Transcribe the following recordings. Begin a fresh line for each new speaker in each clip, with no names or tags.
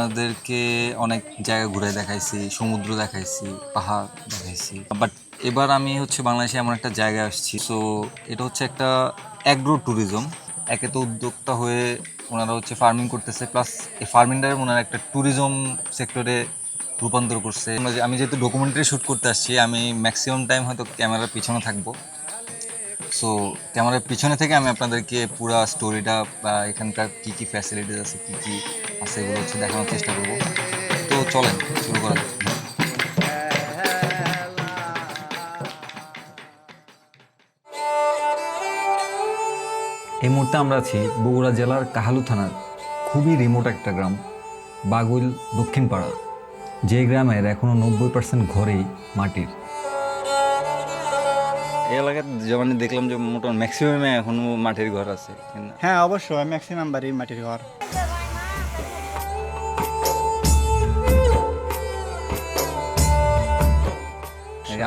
আপনাদেরকে অনেক জায়গা ঘুরে দেখাইছি, সমুদ্র দেখাইছি, পাহাড় দেখাইছি। বাট এবার আমি হচ্ছে বাংলাদেশে এমন একটা জায়গায় আসছি। সো এটা হচ্ছে একটা অ্যাগ্রো ট্যুরিজম একে তো উদ্যোক্তা হয়ে ওনারা হচ্ছে ফার্মিং করতেছে প্লাস এই ফার্মিংটারে ওনারা একটা ট্যুরিজম সেক্টরে রূপান্তর করছে। আমি যেহেতু ডকুমেন্টারি শ্যুট করতে আসছি, আমি ম্যাক্সিমাম টাইম হয়তো ক্যামেরার পিছনে থাকব। সো ক্যামেরার পিছনে থেকে আমি আপনাদেরকে পুরো স্টোরিটা বা এখানকার কী কী ফ্যাসিলিটিস আছে, কী কী আছে, এগুলো হচ্ছে দেখানোর চেষ্টা করব। তো চলেন, শুরু করা
এই মুহূর্তে আমরা আছি বগুড়া জেলার কাহালু থানার খুবই রিমোট একটা গ্রাম বাগুইল দক্ষিণ পাড়া যে গ্রামের এখনও নব্বই পার্সেন্ট ঘরেই মাটির।
এই এলাকায় যেমন দেখলাম যে মোটামুটি ম্যাক্সিমামে এখনও মাটির ঘর আছে।
হ্যাঁ অবশ্যই ম্যাক্সিমাম বাড়ি মাটির ঘর।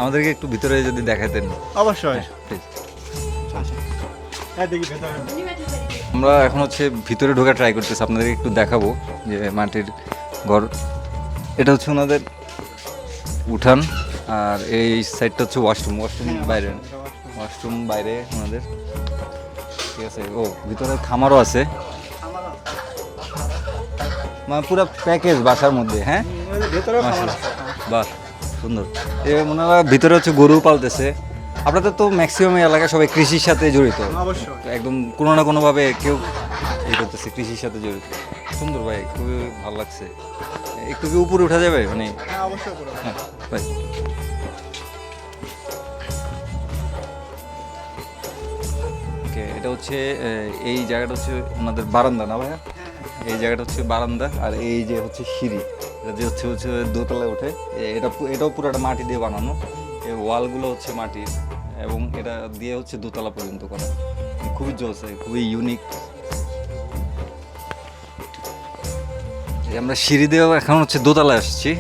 আমাদেরকে একটু ভিতরে যদি দেখাতেন।
অবশ্যই।
আমরা এখন হচ্ছে ভিতরে ঢোকা ট্রাই করতেছি আপনাদেরকে একটু দেখাবো যে মাটির ঘর। এটা হচ্ছে ওনাদের উঠান আর এই সাইডটা হচ্ছে ওয়াশরুম ওয়াশরুম বাইরে। ওয়াশরুম বাইরে ওনাদের। ঠিক আছে ও ভিতরে খামারও আছে। মানে পুরো প্যাকেজ বাসার মধ্যে হ্যাঁ? বাহ সুন্দর। এ ওনারা ভিতরে হচ্ছে গরু পালতেছে। আপনাদের তো ম্যাক্সিমাম এলাকা সবাই কৃষির সাথে জড়িত।
অবশ্যই।
একদম কোনো না কোনোভাবে কেউ এই করতেছে কৃষির সাথে জড়িত। সুন্দর ভাই খুবই ভালো লাগছে। একটু কি উপরে উঠা যাবে? মানে
হ্যাঁ
হ্যাঁ ভাই। ওকে এটা হচ্ছে এই জায়গাটা হচ্ছে ওনাদের বারান্দা না ভাইয়া? এই জায়গাটা হচ্ছে বারান্দা আর এই যে হচ্ছে সিঁড়ি। এটা যে হচ্ছে হচ্ছে দোতলায় ওঠে। এটা এটাও পুরোটা মাটি দিয়ে বানানো। এই ওয়ালগুলো হচ্ছে মাটির। এবং এটা দিয়ে হচ্ছে দোতলা পর্যন্ত করা। খুবই জোস, খুবই ইউনিক আমরা সিঁড়ি দিয়েও এখন হচ্ছে দোতলায় আসছি।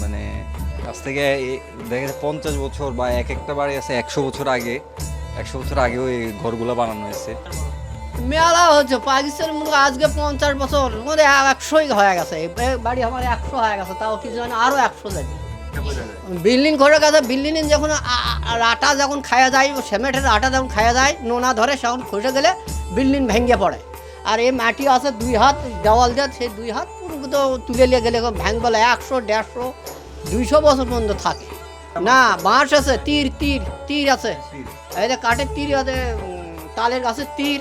মানে আজ থেকে দেখা যাচ্ছে পঞ্চাশ বছর বা এক একটা বাড়ি আছে একশো বছর আগে, একশো বছর আগেও এই ঘরগুলো বানানো হয়েছে।
মেলা হচ্ছে পাকিস্তান করো আজকে পঞ্চাশ বছর, মনে একশোই হয়ে গেছে। বাড়ি আমার একশো হয়ে গেছে, তাও কিছু আরও একশো যাবে বিল্ডিং করে গেছে বিল্ডিং যখন আটা যখন খাওয়া যায় সিমেন্টের আটা যখন খাওয়া যায় নোনা ধরে তখন খসে গেলে বিল্ডিং ভেঙে পড়ে। আর এই মাটি আছে দুই হাত দেওয়াল দিয়ে সেই দুই হাত তো তুলে নিয়ে গেলে ভ্যাং বলে একশো দেড়শো দুইশো বছর পর্যন্ত থাকে। না বাঁশ আছে তীর তীর তীর আছে। যে কাঠের তীর আছে তালের গাছের তীর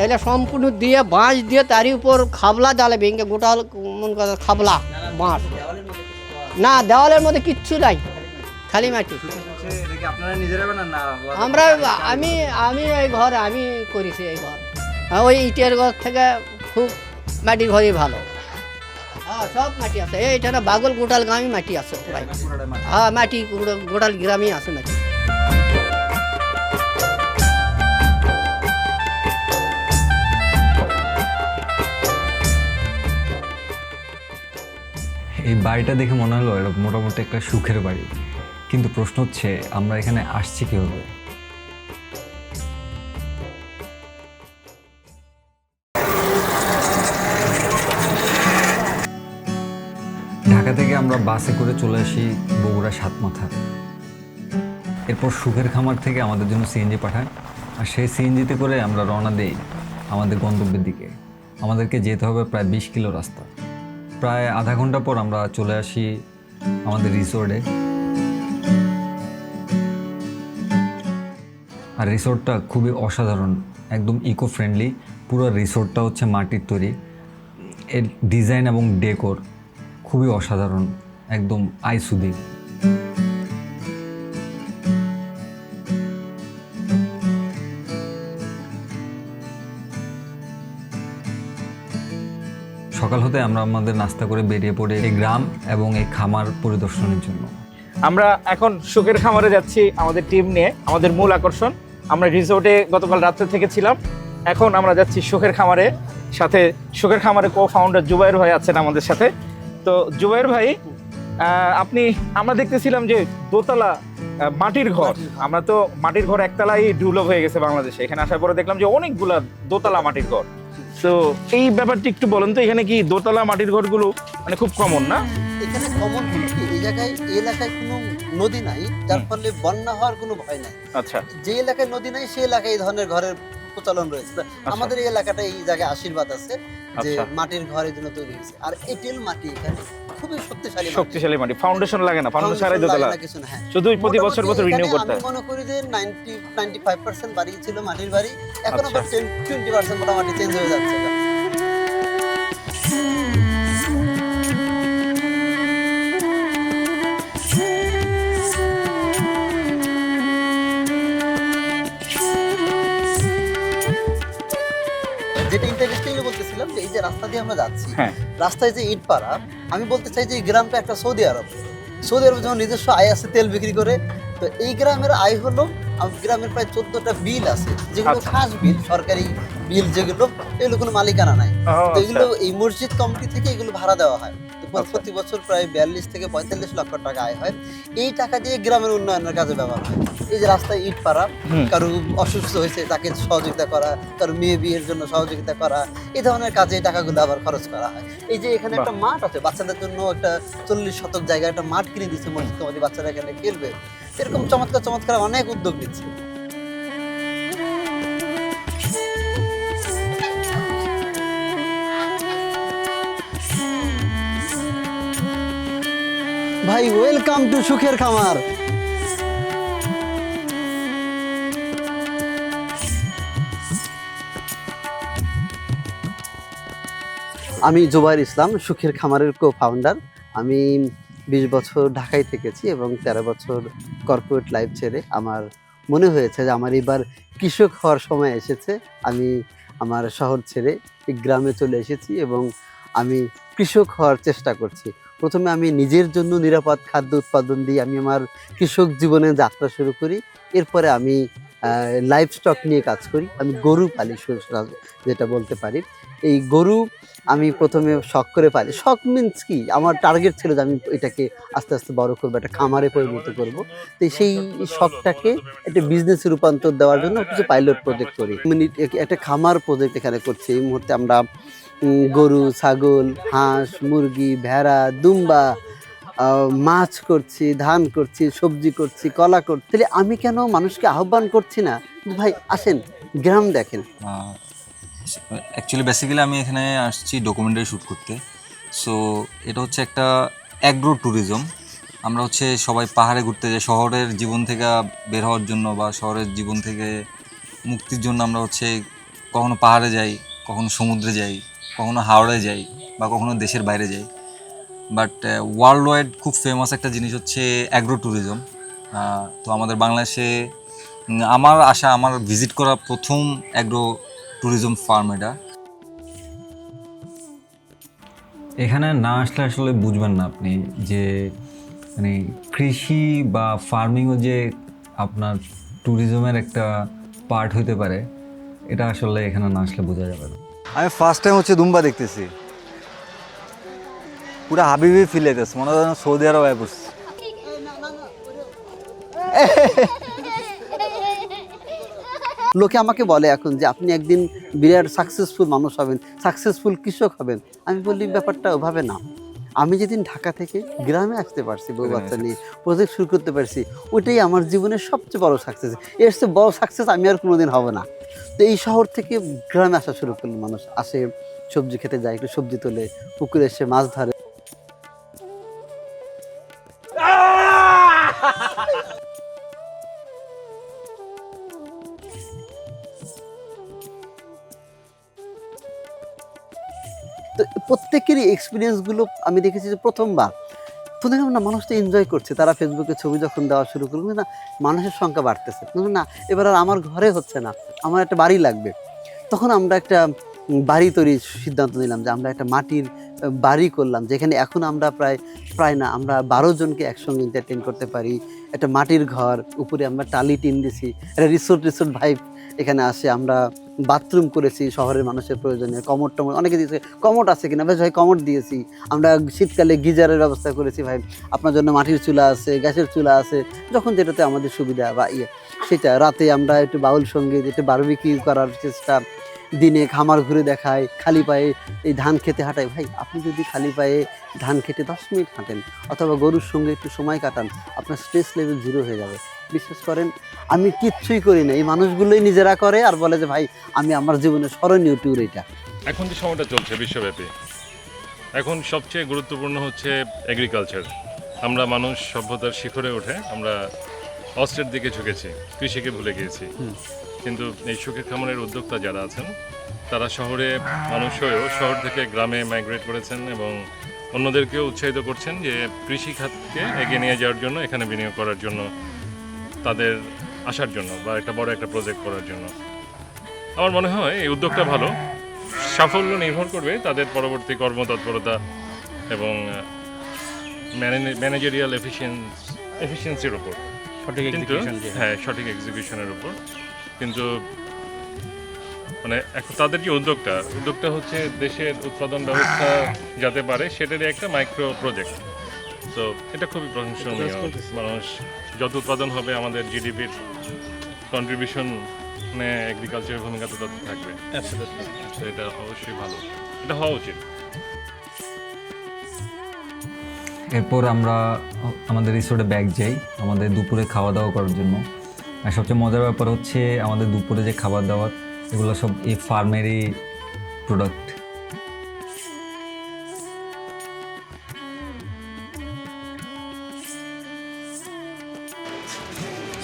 এগুলো সম্পূর্ণ দিয়ে বাঁশ দিয়ে তারই উপর খাবলা ডালে ভেঙে গোটা হল মন করে খাবলা বাঁশ। না দেওয়ালের মধ্যে কিচ্ছু নাই খালি মাটি। আমরা আমি আমি এই ঘর আমি করেছি এই ঘর। ওই ইটের ঘর থেকে খুব মাটির ঘরই ভালো। হ্যাঁ সব মাটি আছে। এইটা বাগল গোটাল গ্রামই মাটি আছে ভাই। হ্যাঁ মাটি গোটাল গ্রামই আছে মাটি।
এই বাড়িটা দেখে মনে হলো এটা মোটামুটি একটা সুখের বাড়ি। কিন্তু প্রশ্ন হচ্ছে, আমরা এখানে আসছি কীভাবে? ঢাকা থেকে আমরা বাসে করে চলে আসি বগুড়া সাতমাথা এরপর সুখের খামার থেকে আমাদের জন্য সিএনজি পাঠায়। আর সেই সিএনজিতে করে আমরা রওনা দেই আমাদের গন্তব্যের দিকে। আমাদেরকে যেতে হবে প্রায় বিশ কিলো রাস্তা। প্রায় আধা ঘণ্টা পর আমরা চলে আসি আমাদের রিসোর্টে। আর রিসোর্টটা খুবই অসাধারণ, একদম ইকো ফ্রেন্ডলি পুরো রিসোর্টটা হচ্ছে মাটির তৈরি। এর ডিজাইন এবং ডেকোর খুবই অসাধারণ, একদম আইসুদি। সকাল হতে আমরা আমাদের নাস্তা করে বেরিয়ে পড়ে এই গ্রাম এবং এই খামার পরিদর্শনের জন্য।
আমরা এখন সুখের খামারে যাচ্ছি আমাদের টিম নিয়ে, আমাদের মূল আকর্ষণ। আমরা রিসোর্টে গতকাল রাত্রে থেকে ছিলাম এখন আমরা যাচ্ছি সুখের খামারে। সাথে সুখের খামারে কো ফাউন্ডার জুবাইর ভাই আছেন আমাদের সাথে। তো জুবাইর ভাই আপনি, আমরা দেখতেছিলাম যে দোতলা মাটির ঘর। আমরা তো মাটির ঘর একতলাই ডেভেলপ হয়ে গেছে বাংলাদেশে। এখানে আসার পরে দেখলাম যে অনেকগুলা দোতলা মাটির ঘর। তো এই ব্যাপারটি একটু বলেন তো এখানে কি দোতলা মাটির ঘরগুলো মানে খুব কমন না?
এখানে কমন হলো কি এই জায়গায় এই এলাকায় কোনো নদী নাই যার ফলে বন্যা হওয়ার কোনো ভয় নাই।
আচ্ছা।
যে এলাকায় নদী নাই সেই এলাকায় এই ধরনের ঘরের প্রচলন রয়েছে। আমাদের এই এলাকাটা এই জায়গায় আশীর্বাদ আছে যে
আচ্ছা।
মাটির ঘরের জন্য তৈরি হয়েছে। আর এটেল মাটি এখানে খুবই শক্তিশালী।
শক্তিশালী মাটি ফাউন্ডেশন লাগে না ফাউন্ডেশন ছাড়াই দোতলা
হ্যাঁ।
শুধু প্রতি বছর বছর রিনিউ করতে হয়
মনে করি যে 90 95% বাড়ি ছিল মাটির বাড়ি এখন
আচ্ছা।
আবার 20% মোটামুটি চেঞ্জ হয়ে যাচ্ছে যেটা ইন্টারেস্টিংলি বলতেছিলাম যে এই যে রাস্তা দিয়ে আমরা যাচ্ছি
হ্যাঁ।
রাস্তায় যে ইট পাড়া আমি বলতে চাই যে এই গ্রামটা একটা সৌদি আরব সৌদি আরব যখন নিজস্ব আয় আছে তেল বিক্রি করে তো এই গ্রামের আয় হলো গ্রামের প্রায় চোদ্দটা বিল আছে যেগুলো
আচ্ছা।
খাস বিল সরকারি বিল যেগুলো এগুলো কোনো মালিকানা নাই তো
আচ্ছা।
এগুলো এই মসজিদ কমিটি থেকে এগুলো ভাড়া দেওয়া হয়
আচ্ছা।
প্রতি বছর প্রায় বিয়াল্লিশ থেকে পঁয়তাল্লিশ লক্ষ টাকা আয় হয়। এই টাকা দিয়ে গ্রামের উন্নয়নের কাজে ব্যবহার হয়। এই যে রাস্তায় ইট পাড়া কারও অসুস্থ হয়েছে তাকে সহযোগিতা করা কারও মেয়ে বিয়ের জন্য সহযোগিতা করা এই ধরনের কাজে এই টাকাগুলো আবার খরচ করা হয়। এই যে এখানে একটা মাঠ আছে বাচ্চাদের জন্য একটা চল্লিশ শতক জায়গায় একটা মাঠ কিনে দিচ্ছে মসজিদ কমিটি বাচ্চারা এখানে খেলবে। এরকম চমৎকার চমৎকার অনেক উদ্যোগ নিচ্ছে। ভাই ওয়েলকাম টু সুখের খামার। আমি জুবাইর ইসলাম, সুখের খামারের কো ফাউন্ডার আমি বিশ বছর ঢাকায় থেকেছি এবং তেরো বছর কর্পোরেট লাইফ ছেড়ে আমার মনে হয়েছে যে আমার এবার কৃষক হওয়ার সময় এসেছে। আমি আমার শহর ছেড়ে গ্রামে চলে এসেছি এবং আমি কৃষক হওয়ার চেষ্টা করছি। প্রথমে আমি নিজের জন্য নিরাপদ খাদ্য উৎপাদন দিয়ে আমি আমার কৃষক জীবনে যাত্রা শুরু করি। এরপরে আমি লাইফ স্টক নিয়ে কাজ করি। আমি গরু পালি যেটা বলতে পারি। এই গরু আমি প্রথমে শখ করে পালি। শখ মিন্স কি? আমার টার্গেট ছিল যে আমি এটাকে আস্তে আস্তে বড় করব, একটা খামারে পরিণত করব। তো সেই শখটাকে একটা বিজনেসে রূপান্তর দেওয়ার জন্য কিছু পাইলট প্রজেক্ট করি। একটা খামার প্রজেক্ট এখানে করছি। এই মুহূর্তে আমরা গরু, ছাগল, হাঁস, মুরগি, ভেড়া, দুম্বা মাছ করছি, ধান করছি, সবজি করছি, কলা করছি। তাহলে আমি কেন মানুষকে আহ্বান করছি না? ভাই, আসেন, গ্রাম দেখেন।
অ্যাকচুয়ালি বেসিক্যালি আমি এখানে আসছি ডকুমেন্টারি শ্যুট করতে। সো এটা হচ্ছে একটা অ্যাগ্রো ট্যুরিজম আমরা হচ্ছে সবাই পাহাড়ে ঘুরতে যাই। শহরের জীবন থেকে বের হওয়ার জন্য বা শহরের জীবন থেকে মুক্তির জন্য আমরা হচ্ছে কখনো পাহাড়ে যাই, কখনো সমুদ্রে যাই। কখনো হাওড়ে যাই বা কখনো দেশের বাইরে যাই। বাট ওয়ার্ল্ড ওয়াইড খুব ফেমাস একটা জিনিস হচ্ছে অ্যাগ্রো ট্যুরিজম তো আমাদের বাংলাদেশে আমার আশা, আমার ভিজিট করা প্রথম অ্যাগ্রো ট্যুরিজম ফার্ম এটা।
এখানে না আসলে আসলে বুঝবেন না আপনি যে মানে কৃষি বা ফার্মিংও যে আপনার ট্যুরিজমের একটা পার্ট হইতে পারে, এটা আসলে এখানে না আসলে বোঝা যাবে না।
আমি ফার্স্ট টাইম হচ্ছে দুম্বা দেখতেছি। পুরো হাবিবি ফিল হইতেছে, মনে হয় সৌদি আরব পড়ছি।
লোকে আমাকে বলে এখন যে আপনি একদিন বিরাট সাকসেসফুল মানুষ হবেন সাকসেসফুল কৃষক হবেন। আমি বলি, ব্যাপারটা ওভাবে না। আমি যেদিন ঢাকা থেকে গ্রামে আসতে পারছি বউ বাচ্চা নিয়ে প্রজেক্ট শুরু করতে পারছি ওইটাই আমার জীবনের সবচেয়ে বড় সাকসেস এর চেয়ে বড় সাকসেস আমি আর কোনোদিন হব না। তো এই শহর থেকে গ্রামে আসা শুরু করল মানুষ। আসে সবজি খেতে যায় একটু সবজি তোলে পুকুরে এসে মাছ ধরে। প্রত্যেকেরই এক্সপিরিয়েন্সগুলো আমি দেখেছি যে প্রথমবার। তো দেখলাম না, মানুষ তো এনজয় করছে। তারা ফেসবুকে ছবি যখন দেওয়া শুরু করল, না, মানুষের সংখ্যা বাড়তেছে। না, এবার আর আমার ঘরে হচ্ছে না, আমার একটা বাড়ি লাগবে। তখন আমরা একটা বাড়ি তৈরির সিদ্ধান্ত নিলাম যে আমরা একটা মাটির বাড়ি করলাম, যেখানে এখন আমরা প্রায় প্রায় না, আমরা বারো জনকে একসঙ্গে এন্টারটেন করতে পারি। একটা মাটির ঘর, উপরে আমরা টালি টিন দিছি, একটা রিসোর্ট রিসোর্ট ভাইব এখানে আসে, আমরা বাথরুম করেছি, শহরের মানুষের প্রয়োজনে। কমর টমর অনেকে দিয়েছে, কমট আছে কিনা? বেশ ভাই, কমট দিয়েছি। আমরা শীতকালে গিজারের ব্যবস্থা করেছি ভাই। আপনার জন্য মাটির চুলা আছে, গ্যাসের চুলা আছে, যখন যেটাতে আমাদের সুবিধা বা ইয়ে। সেটা রাতে আমরা একটু বাউল সংগীত, একটু বারবিকিউ করার চেষ্টা দিনে খামার ঘুরে দেখায় খালি পায়ে এই ধান খেতে হাঁটাই ভাই আপনি যদি খালি পায়ে ধান খেতে দশ মিনিট হাঁটেন অথবা গরুর সঙ্গে একটু সময় কাটান আপনার স্ট্রেস লেভেল জিরো হয়ে যাবে। বিশ্বাস করেন আমি কিচ্ছুই করি না। এই মানুষগুলোই নিজেরা করে আর বলে যে ভাই আমি আমার জীবনে স্মরণীয় ট্যুর এটা।
এখন যে সময়টা চলছে বিশ্বব্যাপী এখন সবচেয়ে গুরুত্বপূর্ণ হচ্ছে এগ্রিকালচার আমরা মানুষ সভ্যতার শিখরে উঠে আমরা অস্ত্রের দিকে ঝুঁকেছি কৃষিকে ভুলে গিয়েছি। কিন্তু এই সুখের খামারের উদ্যোক্তা যারা আছেন তারা শহরে মানুষ হয়েও শহর থেকে গ্রামে মাইগ্রেট করেছেন এবং অন্যদেরকেও উৎসাহিত করছেন যে কৃষি খাতকে এগিয়ে নিয়ে যাওয়ার জন্য এখানে বিনিয়োগ করার জন্য তাদের আসার জন্য বা একটা বড় একটা প্রজেক্ট করার জন্য। আমার মনে হয় এই উদ্যোগটা ভালো। সাফল্য নির্ভর করবে তাদের পরবর্তী কর্মতৎপরতা এবং ম্যানেজারিয়াল এফিসিয়েন্স এফিসিয়েন্সির উপর।
সঠিক।
হ্যাঁ সঠিক এক্সিকিউশনের উপর। কিন্তু মানে এখন তাদের যে উদ্যোগটা উদ্যোগটা হচ্ছে দেশের উৎপাদন ব্যবস্থা যাতে পারে সেটারই একটা মাইক্রো প্রজেক্ট তো এটা খুবই প্রশংসনীয়। মানুষ যত উৎপাদন হবে আমাদের জিডিপির কন্ট্রিবিউশন মানে এগ্রিকালচারের ভূমিকা তো তত থাকবে। তো এটা অবশ্যই ভালো। এটা হওয়া উচিত।
এরপর আমরা আমাদের রিসোর্টে ব্যাগ যাই আমাদের দুপুরে খাওয়া দাওয়া করার জন্য। আর সবচেয়ে মজার ব্যাপার হচ্ছে আমাদের দুপুরে যে খাবার দাবার, এগুলো সব এই ফার্মেরই প্রোডাক্ট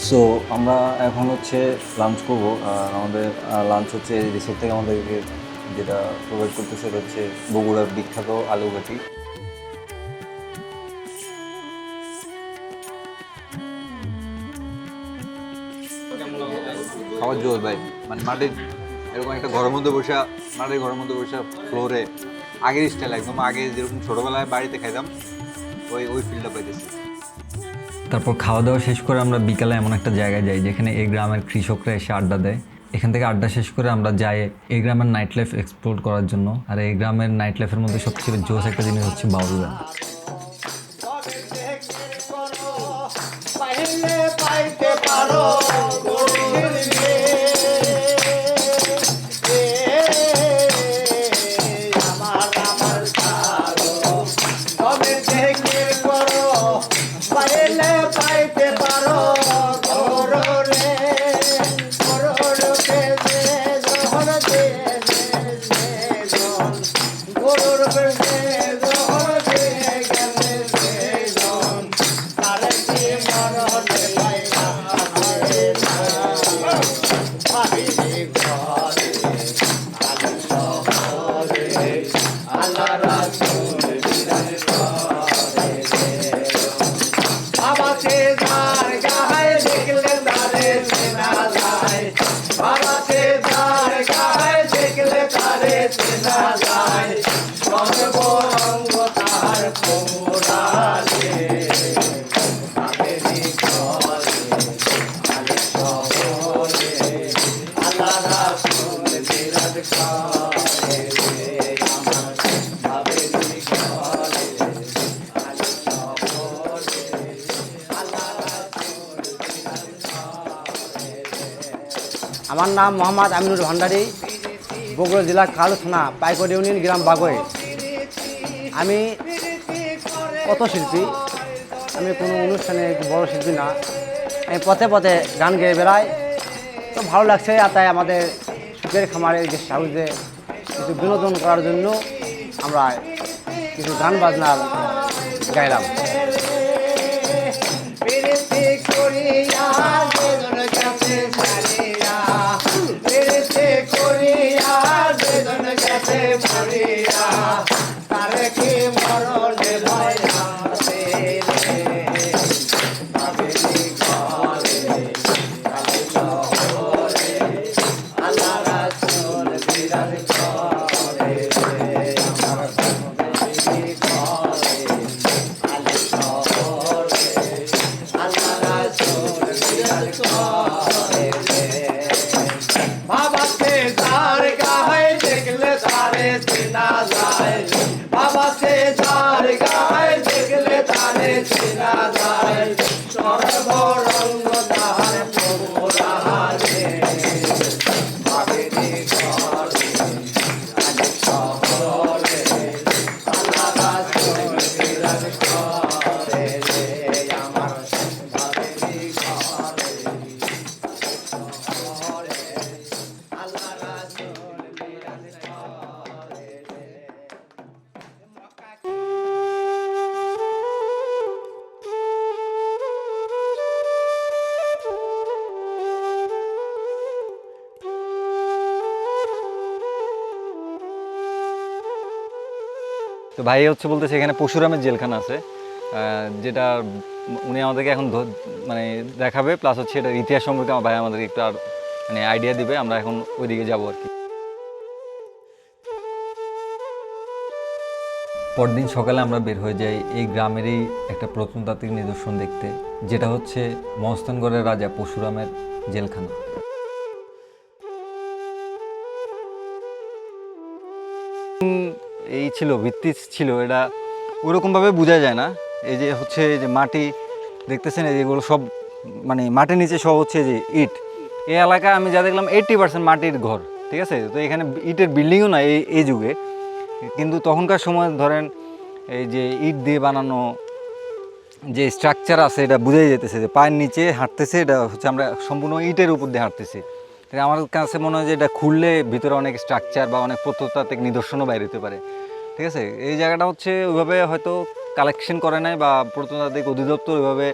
সো আমরা এখন হচ্ছে লাঞ্চ করব আমাদের লাঞ্চ হচ্ছে রিসোর্ট থেকে আমাদেরকে যেটা প্রোভাইড করতেছে সেটা হচ্ছে বগুড়ার বিখ্যাত আলু ঘাটি জোর ভাই। মানে মাটির এরকম একটা ঘরের মধ্যে বসে মাটির ঘরের মধ্যে বসে ফ্লোরে আগের স্টাইল একদম। আগে যেরকম ছোটোবেলায় বাড়িতে খাইতাম ওই ওই ফিলটা পাইতেছি।
তারপর খাওয়া দাওয়া শেষ করে আমরা বিকালে এমন একটা জায়গায় যাই যেখানে এই গ্রামের কৃষকরা এসে আড্ডা দেয়। এখান থেকে আড্ডা শেষ করে আমরা যাই এই গ্রামের নাইট লাইফ এক্সপ্লোর করার জন্য। আর এই গ্রামের নাইট লাইফের মধ্যে সবচেয়ে জোস একটা জিনিস হচ্ছে বাউল গান।
পাইলে পাইতে পারো আমার
নাম মোহাম্মদ আমিনুর ভান্ডারী, বগুড়া জেলা কালু থানা পাইকড় ইউনিয়ন, গ্রাম বাগোয় আমি কত শিল্পী। আমি কোনো অনুষ্ঠানে বড় শিল্পী না। আমি পথে পথে গান গেয়ে বেড়াই। তো ভালো লাগছে আর তাই আমাদের সুখের খামারের যে হাউসে কিছু বিনোদন করার জন্য আমরা কিছু গান বাজনা গাইলাম।
সে যার দেখলে তারে চেনা যায়। বাবা সে যার গায়ে দেখলে তারে চেনা যায়। সর্বর
তো ভাই হচ্ছে বলতেছে এখানে পশুরামের জেলখানা আছে যেটা উনি আমাদেরকে এখন মানে দেখাবে প্লাস হচ্ছে এটা ইতিহাস সম্পর্কে আমার ভাই আমাদেরকে একটু আর মানে আইডিয়া দিবে, আমরা এখন ওইদিকে যাব আর কি। পরদিন সকালে আমরা বের হয়ে যাই এই গ্রামেরই একটা প্রত্নতাত্ত্বিক নিদর্শন দেখতে, যেটা হচ্ছে মহস্তানগড়ের রাজা পশুরামের জেলখানা। এই ছিল, ভিত্তি ছিল, এটা ওরকমভাবে বোঝা যায় না। এই যে হচ্ছে যে মাটি, দেখতেছেন যেগুলো সব মানে মাটির নিচে সব হচ্ছে যে ইট। এই এলাকায় আমি যা দেখলাম এইট্টি পার্সেন্ট মাটির ঘর, ঠিক আছে? তো এখানে ইটের বিল্ডিংও না এই এই যুগে। কিন্তু তখনকার সময় ধরেন, এই যে ইট দিয়ে বানানো যে স্ট্রাকচার আছে, এটা বুঝাই যেতেছে যে পায়ের নিচে হাঁটতেছে, এটা হচ্ছে আমরা সম্পূর্ণ ইটের উপর দিয়ে হাঁটতেছি। আমার কাছে মনে হয় যে এটা খুললে ভিতরে অনেক স্ট্রাকচার বা অনেক প্রত্নতাত্ত্বিক নিদর্শনও বাইরে হতে পারে। ঠিক আছে? এই জায়গাটা হচ্ছে ওইভাবে হয়তো কালেকশন করে নাই বা প্রত্নতাত্ত্বিক অধিদপ্তর ওইভাবে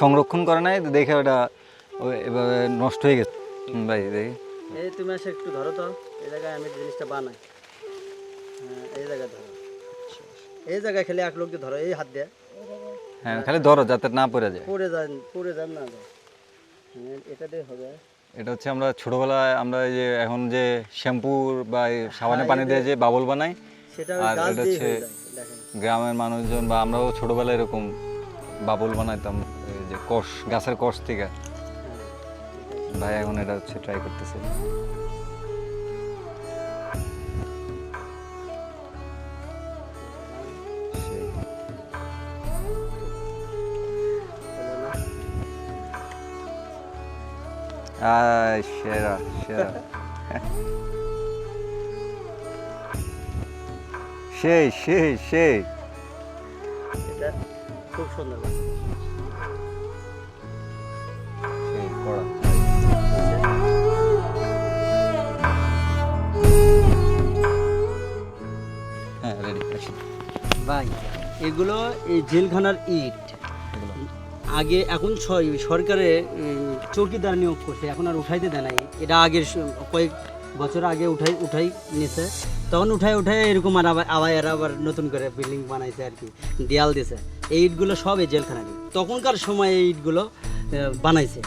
সংরক্ষণ করে নাই দেখে ওটা এভাবে নষ্ট হয়ে গেছে। ভাই দেখি।
এই তুমি এসে একটু ধরো তো এই জায়গায় আমি জিনিসটা বানাই। হ্যাঁ এই জায়গায় ধরো। এই জায়গায় খেলে এক লোককে ধরো এই হাত দিয়ে।
হ্যাঁ খালি ধরো যাতে না পড়ে যায়।
পড়ে যান পড়ে যান না। হ্যাঁ, এটা দিয়ে হবে।
এটা হচ্ছে আমরা ছোটবেলায় আমরা এই যে এখন যে শ্যাম্পুর বা সাবানের সাবানে পানি দিয়ে যে বাবল বানাই আর এটা হচ্ছে
হয়ে
গ্রামের মানুষজন বা আমরাও ছোটবেলায় এরকম বাবল বানাইতাম এই যে কষ গাছের কষ থেকে। ভাই এখন এটা হচ্ছে ট্রাই করতেছে। আয় সেরা সেরা সেই সেই সেই
এটা খুব সুন্দর
সেই কড়া হ্যাঁ রেডি
ভাই এগুলো এই জেলখানার ইট। আগে এখন সরকারে চৌকিদার নিয়োগ করছে, এখন আর উঠাইতে দেয় নাই। এটা আগের কয়েক বছর আগে উঠাই উঠাই নিছে। তখন উঠায় উঠায় এরকম আর আবার আবার আবার নতুন করে বিল্ডিং বানাইছে আর কি, দেয়াল দিছে। এই ইটগুলো সব এই জেলখানা ইট। তখনকার সময় এই ইটগুলো বানাইছে।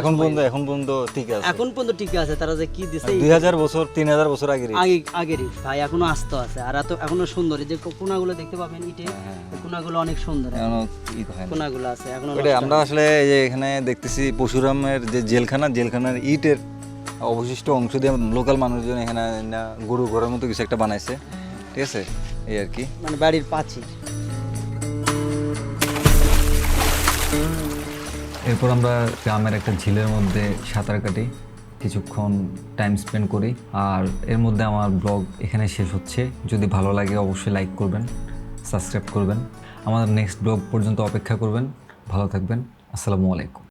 এখন পর্যন্ত এখন পর্যন্ত ঠিক আছে।
এখন পর্যন্ত ঠিক আছে তারা যে কি দিছে
দুই হাজার বছর তিন হাজার বছর আগের
আগে আগের ভাই এখনও আস্ত আছে। আর এত এখনও সুন্দর। যে কোনাগুলো দেখতে পাবেন ইটে
হ্যাঁ,
কোনাগুলো অনেক সুন্দর।
হয়
কোনাগুলো আছে এখনও
ওটাই আমরা আসলে এই যে এখানে দেখতেছি পশুরামের যে জেলখানা জেলখানার ইটের অবশিষ্ট অংশ দিয়ে লোকাল মানুষজন এখানে গরু ঘরের মতো কিছু একটা বানাইছে। ঠিক আছে? এই আর কি।
মানে বাড়ির পাঁচিল।
এরপর আমরা গ্রামের একটা ঝিলের মধ্যে সাঁতার কাটি, কিছুক্ষণ টাইম স্পেন্ড করি। আর এর মধ্যে আমার ব্লগ এখানে শেষ হচ্ছে। যদি ভালো লাগে অবশ্যই লাইক করবেন সাবস্ক্রাইব করবেন। আমাদের নেক্সট ব্লগ পর্যন্ত অপেক্ষা করবেন। ভালো থাকবেন। আসসালামু আলাইকুম।